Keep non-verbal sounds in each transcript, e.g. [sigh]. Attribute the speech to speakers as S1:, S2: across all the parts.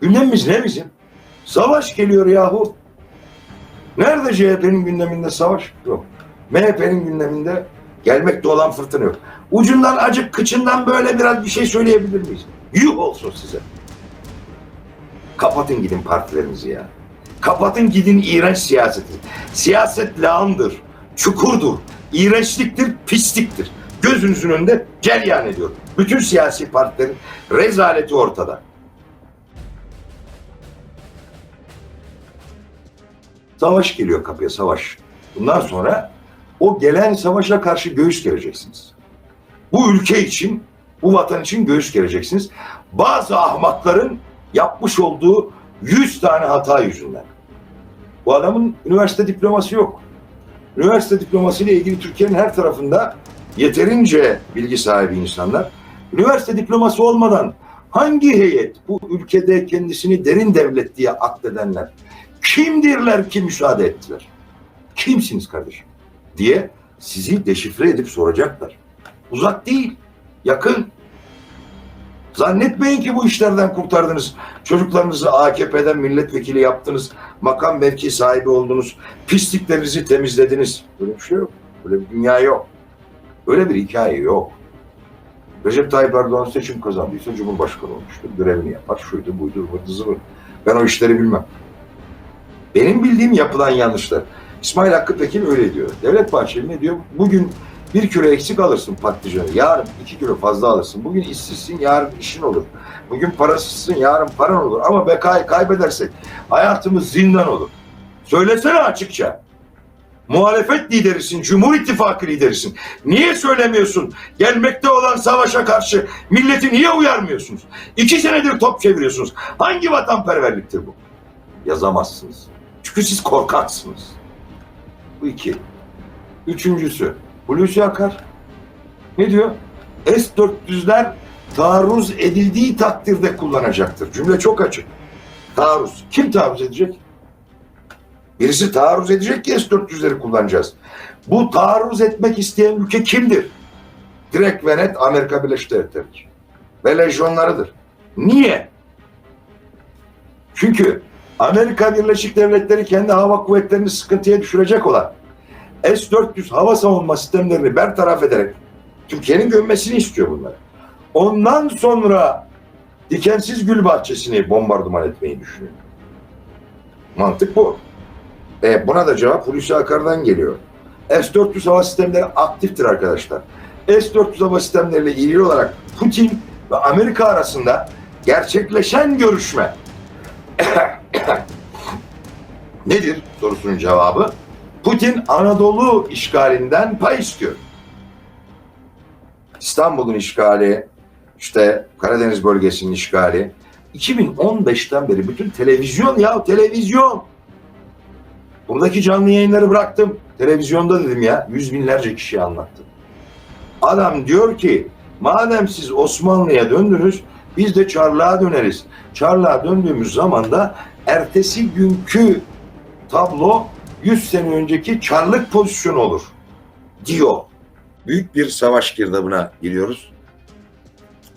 S1: Gündemimiz ne bizim? Savaş geliyor yahu. Nerede CHP'nin gündeminde savaş? Yok. MHP'nin gündeminde gelmekte olan fırtına yok. Ucundan acık kıçından böyle biraz bir şey söyleyebilir miyiz? Yuh olsun size. Kapatın gidin partilerinizi ya. Kapatın gidin iğrenç siyaseti. Siyaset lağımdır, çukurdur, iğrençliktir, pisliktir. Gözünüzün önünde ceryan ediyor. Bütün siyasi partilerin rezaleti ortada. Savaş geliyor kapıya savaş. Bundan sonra o gelen savaşa karşı göğüs gereceksiniz. Bu ülke için, bu vatan için göğüs gereceksiniz. Bazı ahmakların yapmış olduğu 100 tane hata yüzünden. Bu adamın üniversite diploması yok. Üniversite diploması ile ilgili Türkiye'nin her tarafında yeterince bilgi sahibi insanlar. Üniversite diploması olmadan hangi heyet bu ülkede kendisini derin devlet diye akledenler kimdirler ki müsaade ettiler? Kimsiniz kardeşim? diye sizi deşifre edip soracaklar. Uzak değil, yakın. Zannetmeyin ki bu işlerden kurtardınız. Çocuklarınızı AKP'den milletvekili yaptınız. Makam mevki sahibi oldunuz. Pisliklerinizi temizlediniz. Böyle bir şey yok. Böyle bir dünya yok. Öyle bir hikaye yok. Recep Tayyip Erdoğan seçim kazandıysa Cumhurbaşkanı olmuştur. Görevini yapar. Şuydu buydu vırdı zıvır. Ben o işleri bilmem. Benim bildiğim yapılan yanlışlar. İsmail Hakkı Pekin öyle diyor. Devlet Bahçeli ne diyor? Bugün bir kilo eksik alırsın patlıcanı. Yarın iki kilo fazla alırsın. Bugün işsizsin, yarın işin olur. Bugün parasızsın, yarın paran olur. Ama bekayı kaybedersek hayatımız zindan olur. Söylesene açıkça. Muhalefet liderisin, Cumhur İttifakı liderisin. Niye söylemiyorsun? Gelmekte olan savaşa karşı milleti niye uyarmıyorsunuz? İki senedir top çeviriyorsunuz. Hangi vatanperverliktir bu? Yazamazsınız. Çünkü siz korkaksınız. Bu iki. Üçüncüsü, Hulusi Akar. Ne diyor? S-400'ler taarruz edildiği takdirde kullanacaktır. Cümle çok açık. Taarruz. Kim taarruz edecek? Birisi taarruz edecek ki S-400'leri kullanacağız. Bu taarruz etmek isteyen ülke kimdir? Direkt ve net Amerika Birleşik Devletleri'dir. Ve lejyonlarıdır. Niye? Çünkü Amerika Birleşik Devletleri kendi hava kuvvetlerini sıkıntıya düşürecek olan S-400 hava savunma sistemlerini bertaraf ederek Türkiye'nin gömmesini istiyor bunları. Ondan sonra dikensiz gül bahçesini bombardıman etmeyi düşünüyor. Mantık bu. E, buna da cevap Hulusi Akar'dan geliyor. S-400 hava sistemleri aktiftir arkadaşlar. S-400 hava sistemleriyle ilgili olarak Putin ve Amerika arasında gerçekleşen görüşme [coughs] nedir sorusunun cevabı? Putin Anadolu işgalinden pay istiyor. İstanbul'un işgali, işte Karadeniz bölgesinin işgali. 2015'ten beri bütün televizyon ya televizyon. Buradaki canlı yayınları bıraktım. Televizyonda dedim ya yüz binlerce kişiye anlattım. Adam diyor ki madem siz Osmanlı'ya döndünüz biz de Çarlığa döneriz. Çarlığa döndüğümüz zaman da ertesi günkü tablo 100 sene önceki Çarlık pozisyonu olur diyor. Büyük bir savaş girdabına giriyoruz.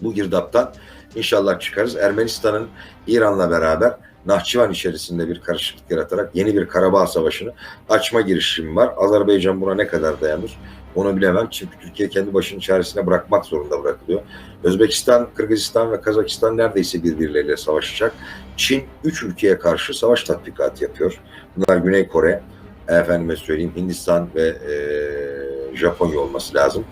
S1: Bu girdaptan inşallah çıkarız. Ermenistan'ın İran'la beraber Nahçıvan içerisinde bir karışıklık yaratarak yeni bir Karabağ Savaşı'nı açma girişimi var. Azerbaycan buna ne kadar dayanır onu bilemem. Çünkü Türkiye kendi başının çaresine bırakmak zorunda bırakılıyor. Özbekistan, Kırgızistan ve Kazakistan neredeyse birbirleriyle savaşacak. Çin üç ülkeye karşı savaş tatbikatı yapıyor. Bunlar Güney Kore, efendime söyleyeyim Hindistan ve e, Japonya olması lazım.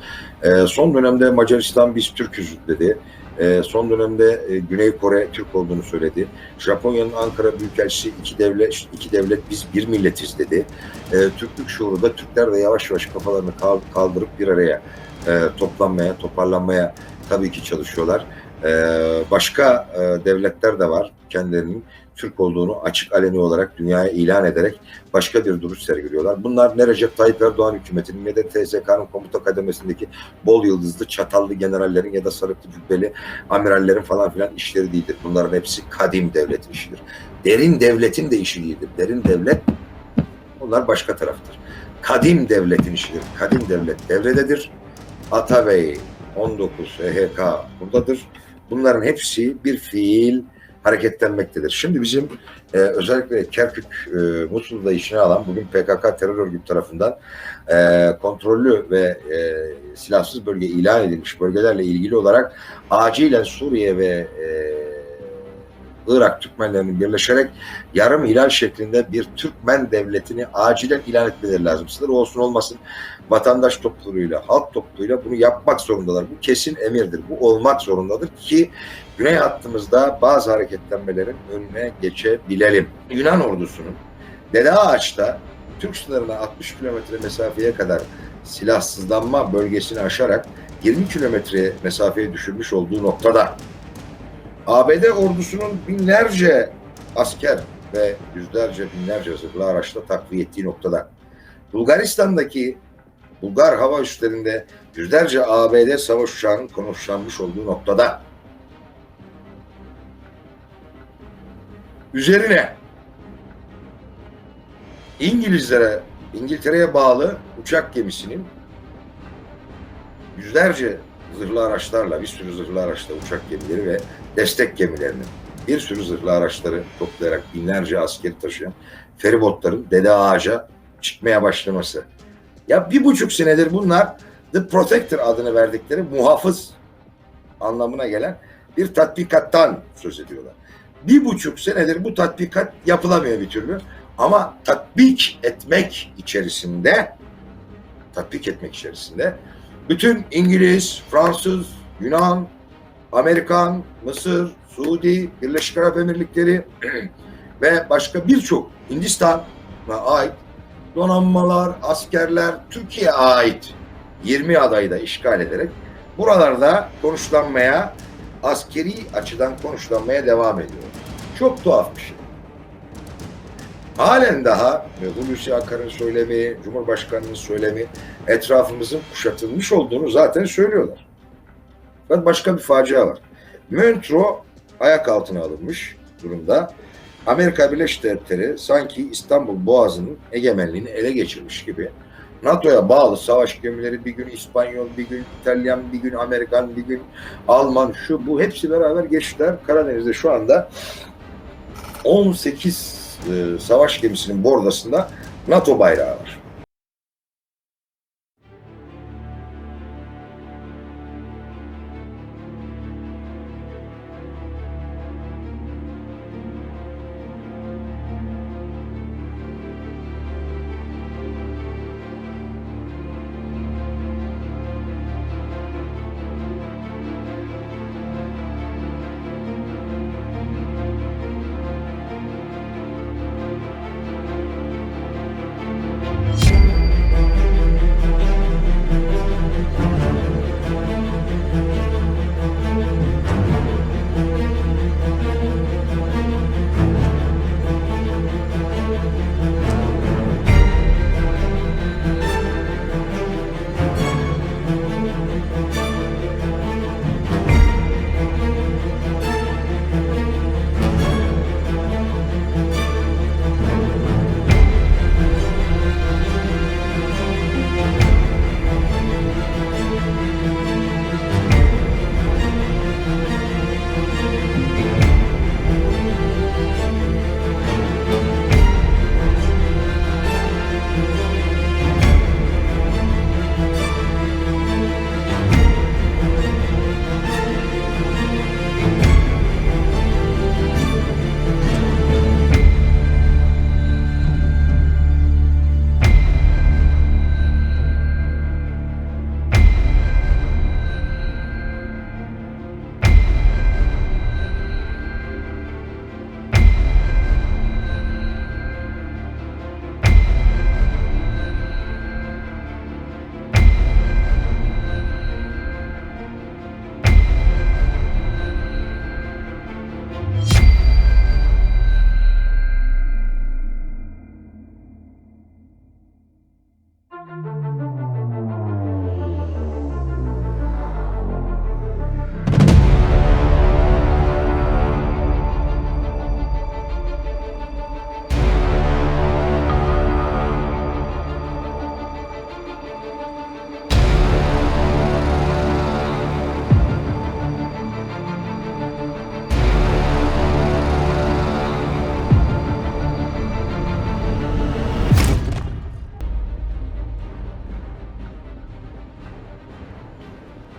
S1: E, son dönemde Macaristan biz Türküz dedi. E, son dönemde e, Güney Kore Türk olduğunu söyledi. Japonya'nın Ankara Büyükelçisi iki devlet iki devlet biz bir milletiz dedi. E, Türklük şuuru da Türkler de yavaş yavaş kafalarını kal- kaldırıp bir araya e, toplanmaya, toparlanmaya tabii ki çalışıyorlar. E, başka e, devletler de var kendilerinin Türk olduğunu açık aleni olarak dünyaya ilan ederek başka bir duruş sergiliyorlar. Bunlar ne Recep Tayyip Erdoğan hükümetinin ne de TSK'nın komuta kademesindeki bol yıldızlı çatallı generallerin ya da sarıklı cübbeli amirallerin falan filan işleri değildir. Bunların hepsi kadim devletin işidir. Derin devletin de işi değildir. Derin devlet onlar başka taraftır. Kadim devletin işidir. Kadim devlet devrededir. Atabey 19 EHK buradadır. Bunların hepsi bir fiil hareketlenmektedir. Şimdi bizim e, özellikle Kerkük, e, Musul'da işine alan bugün PKK terör örgütü tarafından e, kontrollü ve e, silahsız bölge ilan edilmiş bölgelerle ilgili olarak acilen Suriye ve e, Irak Türkmenlerinin birleşerek yarım hilal şeklinde bir Türkmen devletini acilen ilan etmeleri lazım. Sınır olsun olmasın vatandaş topluluğuyla, halk topluluğuyla bunu yapmak zorundalar. Bu kesin emirdir. Bu olmak zorundadır ki güney hattımızda bazı hareketlenmelerin önüne geçebilelim. Yunan ordusunun Dede Ağaç'ta Türk sınırına 60 kilometre mesafeye kadar silahsızlanma bölgesini aşarak 20 kilometre mesafeye düşürmüş olduğu noktada ABD ordusunun binlerce asker ve yüzlerce binlerce zırhlı araçla takviye ettiği noktada Bulgaristan'daki Bulgar hava üslerinde yüzlerce ABD savaş uçağının konuşlanmış olduğu noktada üzerine İngilizlere, İngiltere'ye bağlı uçak gemisinin yüzlerce zırhlı araçlarla, bir sürü zırhlı araçla uçak gemileri ve destek gemilerinin bir sürü zırhlı araçları toplayarak binlerce askeri taşıyan feribotların Dede Ağaç'a çıkmaya başlaması. Ya bir buçuk senedir bunlar The Protector adını verdikleri muhafız anlamına gelen bir tatbikattan söz ediyorlar. Bir buçuk senedir bu tatbikat yapılamıyor bir türlü. Ama tatbik etmek içerisinde tatbik etmek içerisinde bütün İngiliz, Fransız, Yunan, Amerikan, Mısır, Suudi, Birleşik Arap Emirlikleri [clears throat] ve başka birçok Hindistan'a ait donanmalar, askerler Türkiye'ye ait 20 adayı da işgal ederek buralarda konuşlanmaya, askeri açıdan konuşlanmaya devam ediyor. Çok tuhaf bir şey. Halen daha Hulusi Akar'ın söylemi, Cumhurbaşkanı'nın söylemi etrafımızın kuşatılmış olduğunu zaten söylüyorlar. Fakat başka bir facia var. Montreux ayak altına alınmış durumda. Amerika Birleşik Devletleri sanki İstanbul Boğazı'nın egemenliğini ele geçirmiş gibi NATO'ya bağlı savaş gemileri bir gün İspanyol, bir gün İtalyan, bir gün Amerikan, bir gün Alman, şu bu hepsi beraber geçtiler. Karadeniz'de şu anda 18 e, savaş gemisinin bordasında NATO bayrağı var.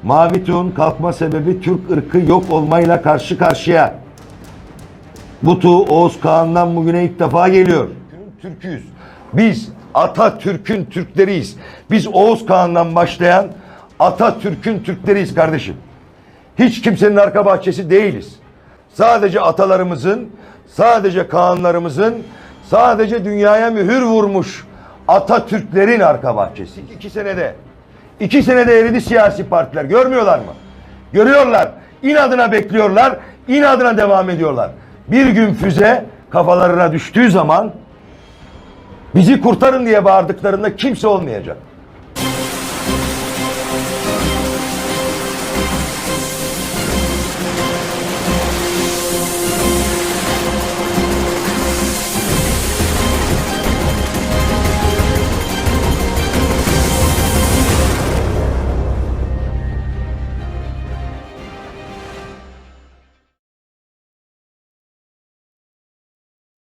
S2: Mavi Tuğ'un kalkma sebebi Türk ırkı yok olmayla karşı karşıya. Bu tuğ Oğuz Kağan'dan bugüne ilk defa geliyor. Türk'üz. Biz Atatürk'ün Türkleriyiz. Biz Oğuz Kağan'dan başlayan Atatürk'ün Türkleriyiz kardeşim. Hiç kimsenin arka bahçesi değiliz. Sadece atalarımızın, sadece Kağanlarımızın, sadece dünyaya mühür vurmuş Atatürklerin arka bahçesi. İki senede, iki senede eridi siyasi partiler. Görmüyorlar mı? Görüyorlar. İnadına bekliyorlar, inadına devam ediyorlar. Bir gün füze kafalarına düştüğü zaman bizi kurtarın diye bağırdıklarında kimse olmayacak.